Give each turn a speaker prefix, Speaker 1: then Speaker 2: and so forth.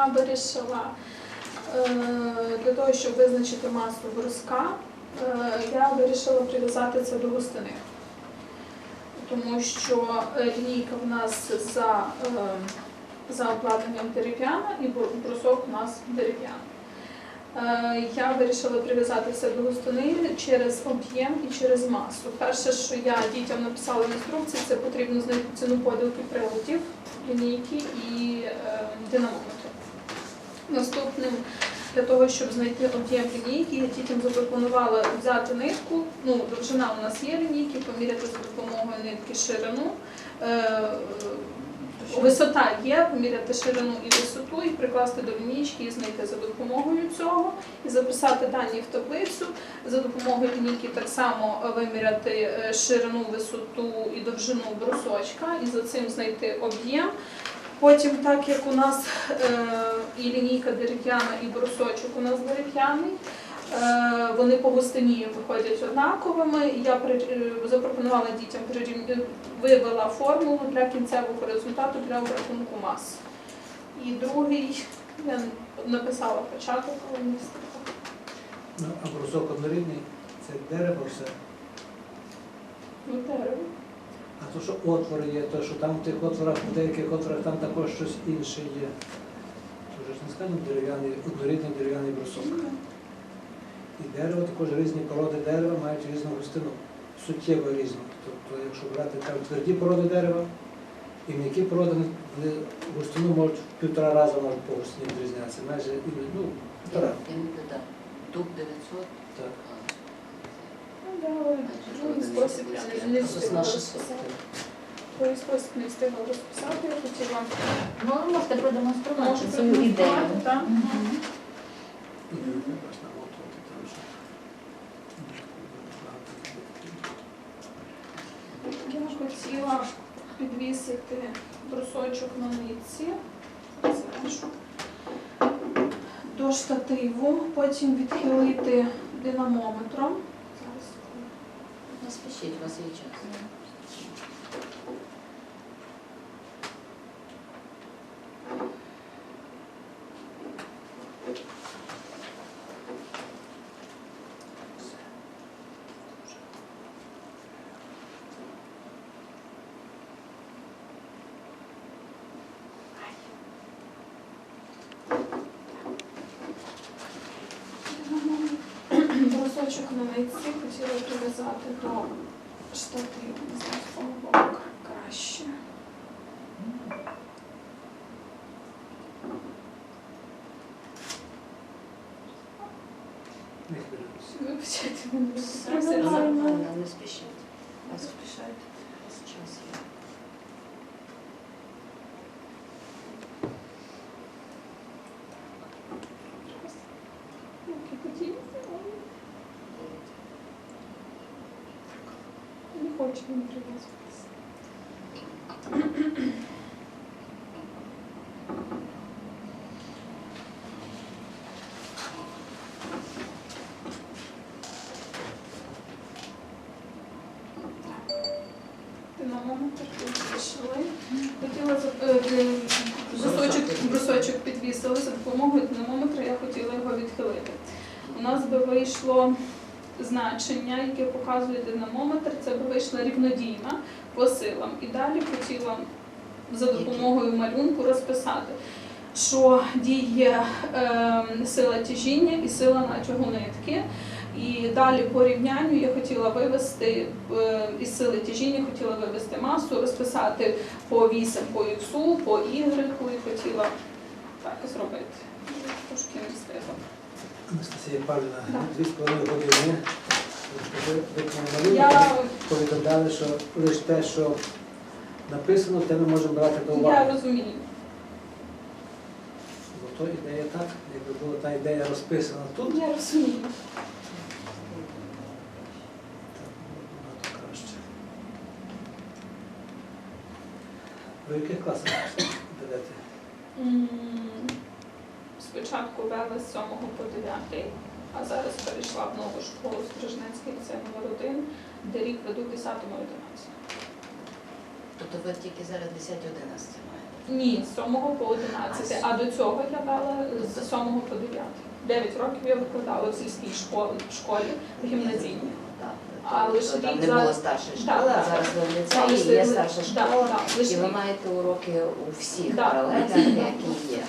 Speaker 1: Я вирішила е, для того, щоб визначити масу бруска, е, я вирішила прив'язати це до густини. Тому що е, лінійка в нас за, за обладнанням дерев'яна і брусок у нас дерев'яний. Я вирішила прив'язати все до густини через об'єм і через масу. Перше, що я дітям написала в інструкції, це потрібно знайти ціну поділки приладів, лінійки і динамометр. Наступним, для того, щоб знайти об'єм лінійки, я дітям запропонувала взяти нитку. Ну, довжина у нас є лінійки, поміряти за допомогою нитки ширину. Е, Висота є, поміряти ширину і висоту, і прикласти до лінійки і знайти за допомогою цього, і записати дані в таблицю. За допомогою лінійки так само виміряти е, ширину, висоту і довжину брусочка, і за цим знайти об'єм. Потім, так як у нас е, і лінійка дерев'яна, і брусочок у нас дерев'яний, е, вони по густині виходять однаковими. Я е, запропонувала дітям вивела формулу для кінцевого результату для обрахунку мас. І другий я написала початок, але не.
Speaker 2: Ну, а брусок однорідний це дерево все.
Speaker 1: Ну, дерево.
Speaker 2: А то, що отвори є, то що там в тих отворах, в деяких отворах там також щось інше є. То вже ж не скажемо дерев'яний, однорідний дерев'яний брусок. І дерево також різні породи дерева мають різну густину, суттєво різну. Тобто, якщо брати там тверді породи дерева і м'які породи, вони густину можуть в півтора рази можуть по густині відрізнятися. Майже і, ну, півтора.
Speaker 3: Дуб 900.
Speaker 2: Так.
Speaker 1: Ну, другий спосіб я не- встигла розписати. Другий спосіб не встигла розписати, я хотіла.
Speaker 3: Ну, ви можете продемонструвати свою ідею.
Speaker 1: так. Я хотіла підвісити брусочок на нитці. До штативу, потім відхилити динамометром.
Speaker 3: Спішіть, у вас є.
Speaker 1: Брусочок на нитці хотіла прив'язати до штативу. Не знаю, з якого боку краще.
Speaker 2: Не хвилюйтесь.
Speaker 1: Вибачайте мене.
Speaker 3: Все
Speaker 1: Трохи
Speaker 3: нормально, не спішіть. Не спішайте. У вас час є.
Speaker 1: Руки поділися, але не хочу він прив'язуватися. Хотіла е, брусочок, брусочок допомогою динамометра, я хотіла його відхилити. У нас би вийшло значення, яке показує динамометр, це би вийшла рівнодійна по силам. І далі хотіла за допомогою малюнку розписати, що діє е, сила тяжіння і сила натягу нитки. І далі по рівнянню я хотіла вивести е, із сили тяжіння, хотіла вивести масу, розписати по вісям, по іксу, по ігреку і хотіла так зробити.
Speaker 2: Анастасія дві з половиною години. Ви повідомляли, що лише те, що написано, те ми можемо брати до
Speaker 1: я
Speaker 2: уваги.
Speaker 1: розумію.
Speaker 2: Бо то ідея так, якби була та ідея розписана тут,
Speaker 1: Я розумію.
Speaker 2: Ви яких класах ведете?
Speaker 1: Спочатку вела з 7 по 9, а зараз перейшла в нову школу Стрижнецький ліцей номер 1, де рік веду 10 11.
Speaker 3: Тобто ви тільки зараз 10-11 маєте?
Speaker 1: Ні, з 7 по 11, а до цього я вела з 7 по 9. 9 років я викладала в сільській школі, школі в гімназійній.
Speaker 3: Так,
Speaker 1: А лише
Speaker 3: Там
Speaker 1: рік
Speaker 3: не
Speaker 1: за-
Speaker 3: було старшої школи, а зараз ви в ліцеї
Speaker 1: лише-
Speaker 3: є старша школа, і ви
Speaker 1: рік.
Speaker 3: маєте уроки у всіх паралелях, які є.